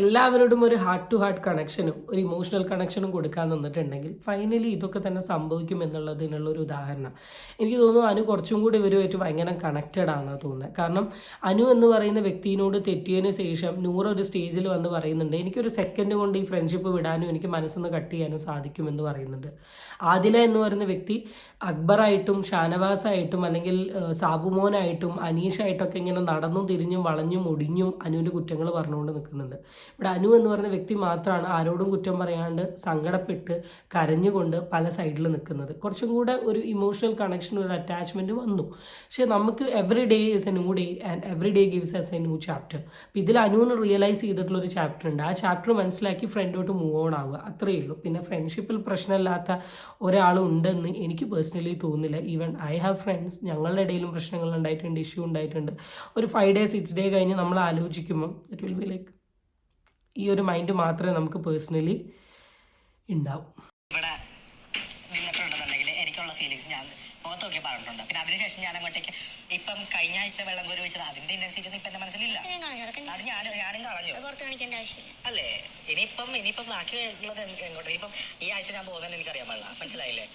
എല്ലാവരോടും ഒരു ഹാർട്ട് ടു ഹാർട്ട് കണക്ഷനും ഒരു ഇമോഷണൽ കണക്ഷനും കൊടുക്കാൻ നിന്നിട്ടുണ്ടെങ്കിൽ ഫൈനലി ഇതൊക്കെ തന്നെ സംഭവിക്കും എന്നുള്ളതിനുള്ള ഒരു ഉദാഹരണം. എനിക്ക് തോന്നുന്നു അനു കുറച്ചും കൂടി ഇവരുമായിട്ട് ഭയങ്കര കണക്റ്റഡ് ആണ് തോന്നുന്നത് കാരണം അനു എന്ന് പറയുന്ന വ്യക്തിയോട് തെറ്റിയതിന് ശേഷം നൂറ് ഒരു സ്റ്റേജിൽ വന്ന് പറയുന്നുണ്ട് എനിക്കൊരു സെക്കൻഡ് കൊണ്ട് ഈ ഫ്രണ്ട്ഷിപ്പ് വിടാനും എനിക്ക് മനസ്സിന്ന് കട്ട് ചെയ്യാനും സാധിക്കുമെന്ന് പറയുന്നുണ്ട്. ആദില എന്ന് പറയുന്ന വ്യക്തി അക്ബറായിട്ടും ഷാനവാസായിട്ടും അല്ലെങ്കിൽ സാബുമോനായിട്ടും അനീഷായിട്ടൊക്കെ ഇങ്ങനെ നടന്നും തിരിഞ്ഞും വളഞ്ഞും ഒടിഞ്ഞും അനുവിന്റെ കുറ്റങ്ങൾ പറഞ്ഞുകൊണ്ട് നിൽക്കുന്നുണ്ട്. ഇവിടെ അനു എന്ന് പറയുന്ന വ്യക്തി മാത്രമാണ് ആരോടും കുറ്റം പറയാണ്ട് സങ്കടപ്പെട്ട് കരഞ്ഞുകൊണ്ട് പല സൈഡിൽ നിൽക്കുന്നത്. കുറച്ചും കൂടെ ഒരു ഇമോഷണൽ കണക്ഷൻ ഒരു അറ്റാച്ച്മെന്റ് വന്നു. പക്ഷേ നമുക്ക് every day is a new day and every day gives us a new chapter അപ്പോൾ ഇതിൽ അനുവിന് റിയലൈസ് ചെയ്തിട്ടുള്ള ഒരു ചാപ്റ്റർ ഉണ്ട്. ആ ചാപ്റ്റർ മനസ്സിലാക്കി ഫ്രണ്ടോട്ട് മൂവ് ഓൺ ആവുക. അത്രയേ ഉള്ളൂ. പിന്നെ ഫ്രണ്ട്ഷിപ്പിൽ പ്രശ്നമില്ലാത്ത ഒരാളുണ്ടെന്ന് എനിക്ക് പേഴ്സണലി തോന്നുന്നില്ല. ഈവൻ ഐ ഹാവ് ഫ്രണ്ട്സ് ഞങ്ങളുടെ ഇടയിലും പ്രശ്നങ്ങൾ ഉണ്ടായിട്ടുണ്ട് ഇഷ്യൂ ഉണ്ടായിട്ടുണ്ട്. ഒരു ഫൈവ് ഡേ സിക്സ് ഡേ കഴിഞ്ഞ് നമ്മൾ ആലോചിക്കുമ്പോൾ ഇറ്റ് വിൽ ബി ലൈക്ക് ഈ ഒരു മൈൻഡ് മാത്രമേ നമുക്ക് പേഴ്സണലി ഉണ്ടാവും ഇവിടെ നിന്നിട്ടുണ്ടെന്നുണ്ടെങ്കിൽ എനിക്കുള്ള ഫീലിങ്സ് ഞാൻ മുഖത്ത് നോക്കി പറഞ്ഞിട്ടുണ്ട്. പിന്നെ അതിനുശേഷം ഞാൻ അങ്ങോട്ടേക്ക് ഇപ്പം കഴിഞ്ഞ ആഴ്ച വെള്ളം കോരി വെച്ചത് അതിന്റെ ഇന്റൻസിറ്റി ഒന്നും ഇപ്പം എന്റെ മനസ്സിലില്ല. അത് ഞാൻ ഞാനും കളഞ്ഞു. പുറത്ത് കാണിക്കേണ്ട ആവശ്യമില്ല. അല്ലേ? ഇനിയിപ്പം ഇനിയിപ്പം ബാക്കിയുള്ളത് എങ്ങോട്ട്? ഇപ്പം ഈ ആഴ്ച ഞാൻ പോകുന്നത് എനിക്കറിയാൻ പാടില്ല. മനസ്സിലായില്ലേ?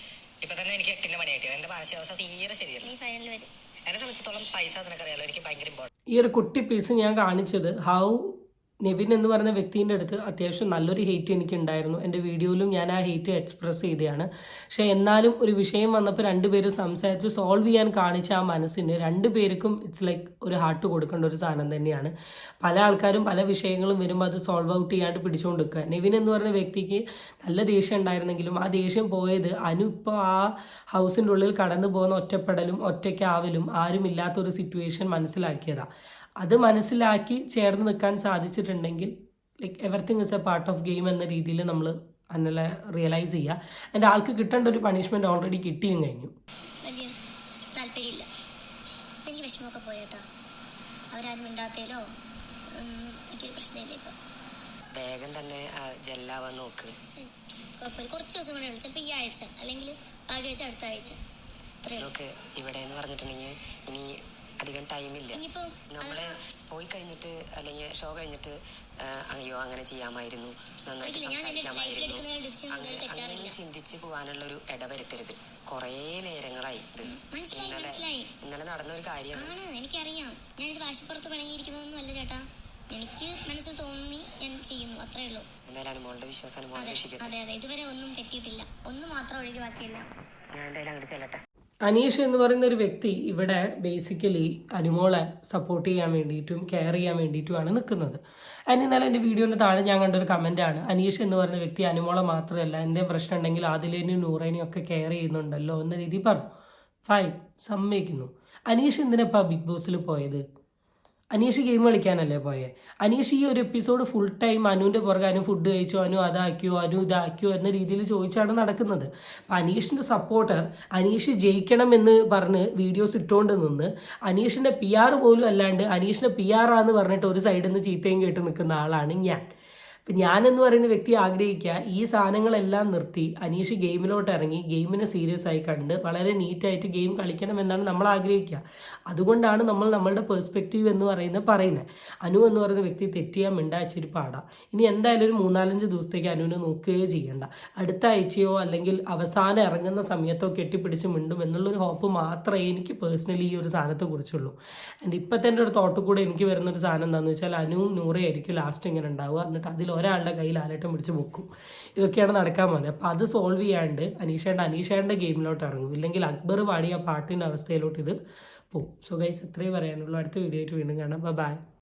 ഇപ്പൊ തന്നെ എനിക്ക് എട്ടിന്റെ മണിയായിട്ട്. എന്റെ മാനസികാവസ്ഥ തീരെ ശരിയല്ല. ഈ ഫൈനൽ വരും. എന്നെ സംബന്ധിച്ചിടത്തോളം പൈസ നിനക്കറിയാലോ? എനിക്ക് ഭയങ്കര ഇമ്പോർട്ടന്റ് ഈ ഒരു കുട്ടി പീസ് ഞാൻ കാണിച്ചത് ഹൗ നെവിൻ എന്ന് പറയുന്ന വ്യക്തിന്റെ അടുത്ത് അത്യാവശ്യം നല്ലൊരു ഹെയ്റ്റ് എനിക്കുണ്ടായിരുന്നു. എന്റെ വീഡിയോയിലും ഞാൻ ആ ഹെയ്റ്റ് എക്സ്പ്രസ് ചെയ്തതാണ്. പക്ഷേ എന്നാലും ഒരു വിഷയം വന്നപ്പോൾ രണ്ടുപേരും സംസാരിച്ച് സോൾവ് ചെയ്യാൻ കാണിച്ച ആ മനസ്സിന് രണ്ടുപേർക്കും ഇറ്റ്സ് ലൈക്ക് ഒരു ഹാർട്ട് കൊടുക്കേണ്ട ഒരു സാധനം തന്നെയാണ്. പല ആൾക്കാരും പല വിഷയങ്ങളും വരുമ്പോൾ അത് സോൾവ് ഔട്ട് ചെയ്യാണ്ട് പിടിച്ചുകൊണ്ട് നിൽക്കുക നെവിൻ എന്ന് പറയുന്ന വ്യക്തിക്ക് നല്ല ദേഷ്യം ഉണ്ടായിരുന്നെങ്കിലും ആ ദേഷ്യം പോയത് അനു ഇപ്പോൾ ആ ഹൗസിന്റെ ഉള്ളിൽ കടന്നു പോകുന്ന ഒറ്റപ്പെടലും ഒറ്റയ്ക്കാവലും ആരുമില്ലാത്തൊരു സിറ്റുവേഷൻ മനസ്സിലാക്കിയതാണ് അത് മനസ്സിലാക്കി ചേർന്ന് നിൽക്കാൻ സാധിച്ചിട്ടുണ്ടെങ്കിൽ like everything is a part of game എന്ന രീതിയിൽ നമ്മൾ അന്നലെ റിയലൈസ് ചെയ്യുക എന്റെ ആൾക്ക് കിട്ടേണ്ട ഒരു പണിഷ്മെന്റ് ഓൾറെഡി കിട്ടിയും കഴിഞ്ഞു. വലിയ താല്പര്യമില്ല. ഇപ്പം എനിക്ക് വിഷമമൊക്കെ പോയേട്ടാ അവരാരും മിണ്ടാത്തേലോ ഉം, എനിക്കൊരു പ്രശ്നമില്ല ഇപ്പം. വേഗം തന്നെ ജെല്ലാവാൻ നോക്ക്. കുഴപ്പമില്ല. കുറച്ച് ദിവസം കൂടെ ഉള്ളൂ. ചിലപ്പോൾ ഈ ആഴ്ച അല്ലെങ്കിൽ ആഴ്ച അടുത്ത ആഴ്ച. നോക്ക് ഇവിടെ എന്ന് പറഞ്ഞിട്ടുണ്ടെങ്കിൽ ഇനി അധികം ടൈമില്ല. നമ്മൾ നമ്മൾ പോയി കഴിഞ്ഞിട്ട് അല്ലെങ്കിൽ ഷോ കഴിഞ്ഞിട്ട് അയ്യോ അങ്ങനെ ചെയ്യാമായിരുന്നു. നന്നായിട്ട് സംസാരിക്കാമായിരുന്നു. അങ്ങനെ ചിന്തിച്ച് പോകാനുള്ള ഒരു ഇടവരുത്തരുത്. കുറേ നേരങ്ങളായി ഇത്. ഇന്നലെ ഇന്നലെ നടന്ന ഒരു കാര്യമാണ് എനിക്കറിയാം. ഞാനിത് വാശിപ്പുറത്ത് പിണങ്ങിയിരിക്കുന്നതൊന്നും അല്ല ചേട്ടാ. എനിക്ക് മനസ്സിൽ തോന്നി ഞാൻ ചെയ്യുന്നു അത്രേ ഉള്ളൂ. എന്തായാലും മോളുടെ വിശ്വാസം അതെ അതെ ഇതുവരെ ഒന്നും തെറ്റിയിട്ടില്ല. ഒന്ന് മാത്രം ഒഴികെ ബാക്കിയില്ല ഞാൻ എന്തായാലും അങ്ങോട്ട് ചെല്ലട്ടെ. അനീഷ് എന്ന് പറയുന്ന ഒരു വ്യക്തി ഇവിടെ ബേസിക്കലി അനുമോളെ സപ്പോർട്ട് ചെയ്യാൻ വേണ്ടിയിട്ടും കെയർ ചെയ്യാൻ വേണ്ടിയിട്ടുമാണ് നിൽക്കുന്നത്. അതിന് ഇന്നലെ എന്റെ വീഡിയോന്റെ താഴെ ഞാൻ കണ്ടൊരു കമന്റാണ് അനീഷ് എന്ന് പറയുന്ന വ്യക്തി അനുമോളെ മാത്രമല്ല എന്തെങ്കിലും പ്രശ്നം ഉണ്ടെങ്കിൽ ആദിലേനും നൂറേനെയും ഒക്കെ കെയർ ചെയ്യുന്നുണ്ടല്ലോ എന്ന രീതിയിൽ പറഞ്ഞു. ഫൈൻ സമ്മതിക്കുന്നു. അനീഷ് എന്തിനാ ബിഗ് ബോസിൽ പോയത്? അനീഷ് ഗെയിം കളിക്കാനല്ലേ പോയെ? അനീഷ് ഈ ഒരു എപ്പിസോഡ് ഫുൾ ടൈം അനുവിന്റെ പുറകെ അനു ഫുഡ് കഴിച്ചോ അനു അതാക്കിയോ അനു ഇതാക്കിയോ എന്ന രീതിയിൽ ചോദിച്ചാണ് നടക്കുന്നത്. അപ്പം അനീഷിന്റെ സപ്പോർട്ടർ അനീഷ് ജയിക്കണം എന്ന് പറഞ്ഞ് വീഡിയോസ് ഇട്ടുകൊണ്ട് നിന്ന് അനീഷിന്റെ പി ആർ പോലും അല്ലാണ്ട് അനീഷിന്റെ പി ആർ ആന്ന് പറഞ്ഞിട്ട് ഒരു സൈഡിൽ നിന്ന് ചീത്തയും കേട്ട് നിൽക്കുന്ന ആളാണ് ഞാൻ. അപ്പം ഞാനെന്ന് പറയുന്ന വ്യക്തി ആഗ്രഹിക്കുക ഈ സാധനങ്ങളെല്ലാം നിർത്തി അനീഷ് ഗെയിമിലോട്ട് ഇറങ്ങി ഗെയിമിനെ സീരിയസ് ആയി കണ്ട് വളരെ നീറ്റായിട്ട് ഗെയിം കളിക്കണം എന്നാണ് നമ്മൾ ആഗ്രഹിക്കുക. അതുകൊണ്ടാണ് നമ്മൾ നമ്മളുടെ പെർസ്പെക്റ്റീവ് എന്ന് പറയുന്നത് പറയുന്നത് അനു എന്ന് പറയുന്ന വ്യക്തി തെറ്റിയാൽ മിണ്ടാച്ചിരി പാടാം. ഇനി എന്തായാലും ഒരു മൂന്നാലഞ്ച് ദിവസത്തേക്ക് അനുവിനെ നോക്കുകയോ ചെയ്യണ്ട. അടുത്ത ആഴ്ചയോ അല്ലെങ്കിൽ അവസാനം ഇറങ്ങുന്ന സമയത്തോ കെട്ടിപ്പിടിച്ച് മിണ്ടും എന്നുള്ളൊരു ഹോപ്പ് മാത്രമേ എനിക്ക് പേഴ്സണലി ഈ ഒരു സാധനത്തെ കുറിച്ചുള്ളൂ. ആൻഡ് ഇപ്പോഴത്തെ എന്റെ ഒരു തോട്ടിൽ കൂടെ എനിക്ക് വരുന്നൊരു സാധനം എന്താണെന്ന് വെച്ചാൽ അനുവും നൂറയായിരിക്കും ലാസ്റ്റ് ഇങ്ങനെ ഉണ്ടാവുക. എന്നിട്ട് അതിൽ ഒരാളുടെ കയ്യിൽ ആലട്ടം പിടിച്ച് പൊക്കും ഇതൊക്കെയാണ് നടക്കാൻ പോകുന്നത്. അപ്പോൾ അത് സോൾവ് ചെയ്യാണ്ട് അനീഷേന്റെ അനീഷേന്റെ ഗെയിമിലോട്ട് ഇറങ്ങും. ഇല്ലെങ്കിൽ അക്ബർ പാടിയ പാട്ടിന്റെ അവസ്ഥയിലോട്ട് ഇത് പോകും സോ ഗൈസ് എത്രയും പറയാനുള്ളൂ. അടുത്ത വീഡിയോ ആയിട്ട് വീണ്ടും കാണാം. ബൈ